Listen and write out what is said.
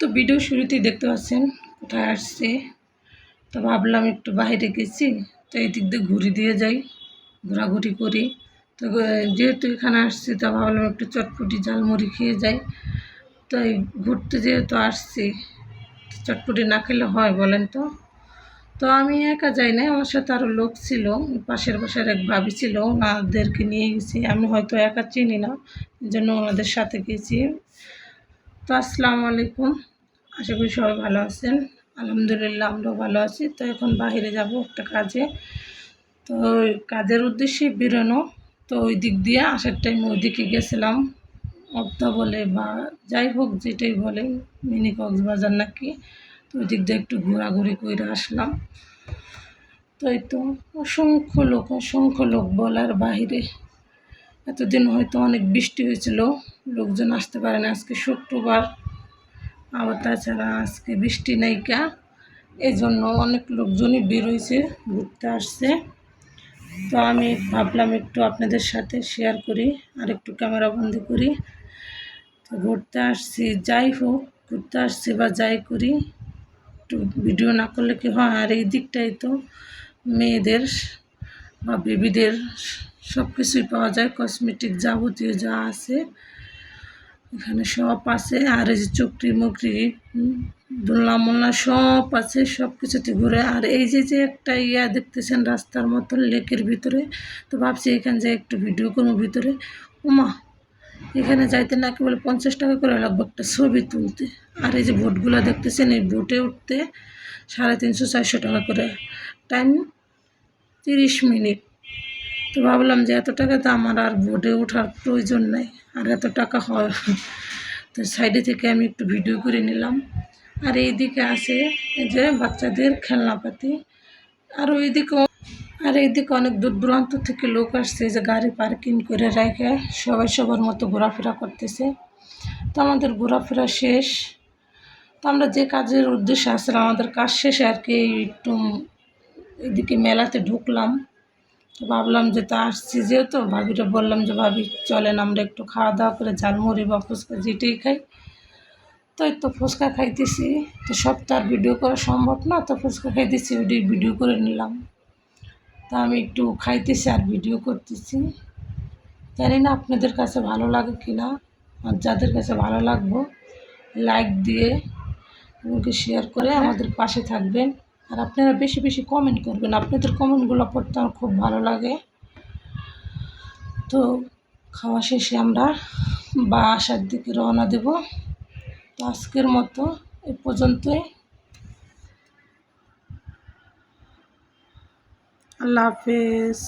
তো ভিডিও শুরুতেই দেখতে পাচ্ছেন কোথায় আসছে। তো ভাবলাম একটু বাইরে গেছি, তো এই দিক দিয়ে ঘুরে দিয়ে যাই, ঘোরাঘুরি করি। তো যেহেতু এখানে আসছি, তো ভাবলাম একটু চটপটি ঝালমুড়ি খেয়ে যাই। তো এই ঘুরতে যেহেতু আসছি চটপটি না খেলে হয় বলেন তো। তো আমি একা যাই না আমার সাথে আরও লোক ছিল, পাশের পাশের এক ভাবি ছিল, ওনাদেরকে নিয়ে গেছি। আমি হয়তো একা চিনি না এই জন্য ওনাদের সাথে গেছি। তো আসসালামু আলাইকুম। আশা করি সবাই ভালো আছেন। আলহামদুলিল্লাহ, আমরাও ভালো আছি। তো এখন বাইরে যাব একটা কাজে। তো কাজের উদ্দেশ্যে বেরোনো। তো ওই দিক দিয়ে আসার টাইম ওই দিকে গেছিলাম। অবদা বলে বা যাই হোক যেটাই বলে, মিনি কক্সবাজার নাকি। তো ওই দিক দিয়ে একটু ঘোরাঘুরি করে আসলাম। তো এই তো অসংখ্য লোক অসংখ্য লোক বলার বাইরে এতদিন হয়তো অনেক বৃষ্টি হয়েছিল, লোকজন আসতে পারে না আজকে শুক্রবার। আবার তাছাড়া আজকে বৃষ্টি নাইকা এই জন্য অনেক লোকজনই বেরোইছে ঘুরতে আসছে। তো আমি ভাবলাম একটু আপনাদের সাথে শেয়ার করি আর একটু ক্যামেরা বন্দি করি। তো ঘুরতে আসছি, যাই হোক, ঘুরতে আসছি বা যাই করি, একটু ভিডিও না করলে কি হয়? আর এই দিকটাই তো মেয়েদের বা বেবিদের সব কিছুই পাওয়া যায় কসমেটিক যাবতীয় যা আছে। এখানে সব আছে, আর এই যে চুকরি মুকরি দোলনা মোলনা সব আছে সব কিছুতে ঘুরে। আর এই যে যে একটা ইয়া দেখতেছেন রাস্তার মতন, লেকের ভিতরে, তো ভাবছি এখানে যে একটু ভিডিও করব ভিতরে। উমা এখানে যাইতে নাকি বলে পঞ্চাশ টাকা করে লাগবে একটা ছবি তুলতে। আর এই যে বোটগুলো দেখতেছেন, এই বোটে উঠতে সাড়ে তিনশো চারশো টাকা করে। টাইম তিরিশ মিনিট। তো ভাবলাম যে এত টাকা তো আমার আর বোটে ওঠার প্রয়োজন নেই, আর এত টাকা হয়। তো সাইডে থেকে আমি একটু ভিডিও করে নিলাম। আর এইদিকে আছে যে বাচ্চাদের খেলনাপাতি। আর ওইদিকে আর এইদিকে অনেক দূর দূরান্ত থেকে লোক আসছে যে গাড়ি পার্কিং করে রেখে সবাই সবার মতো ঘোরাফেরা করতেছে। তো আমাদের ঘোরাফেরা শেষ। তো আমরা যে কাজের উদ্দেশ্যে আসলাম, আমাদের কাজ শেষে আর কি একটু এদিকে মেলাতে ঢুকলাম। ভাবলাম যে তা আসছি যেহেতু, ভাবিটা বললাম যে ভাবি চলেন আমরা একটু খাওয়া দাওয়া করে ঝালমুড়ি বা ফুচকা যেটাই খাই। তো তো ফুচকা খাইতেছি, তো সব তো আর ভিডিও করা সম্ভব না, তো ফুচকা খাইতেছি ওইটাই ভিডিও করে নিলাম। তা আমি একটু খাইতেছি আর ভিডিও করতেছি। জানি না আপনাদের কাছে ভালো লাগে কি না আর যাদের কাছে ভালো লাগবো লাইক দিয়ে আমাকে শেয়ার করে আমাদের পাশে থাকবেন। আর আপনারা বেশি বেশি কমেন্ট করবেন। আপনাদের কমেন্টগুলো পড়তে আমার খুব ভালো লাগে। তো খাওয়া শেষে আমরা বাসার দিকে রওনা দেব। তো আজকের মতো এ পর্যন্তই। আল্লাহ হাফেজ।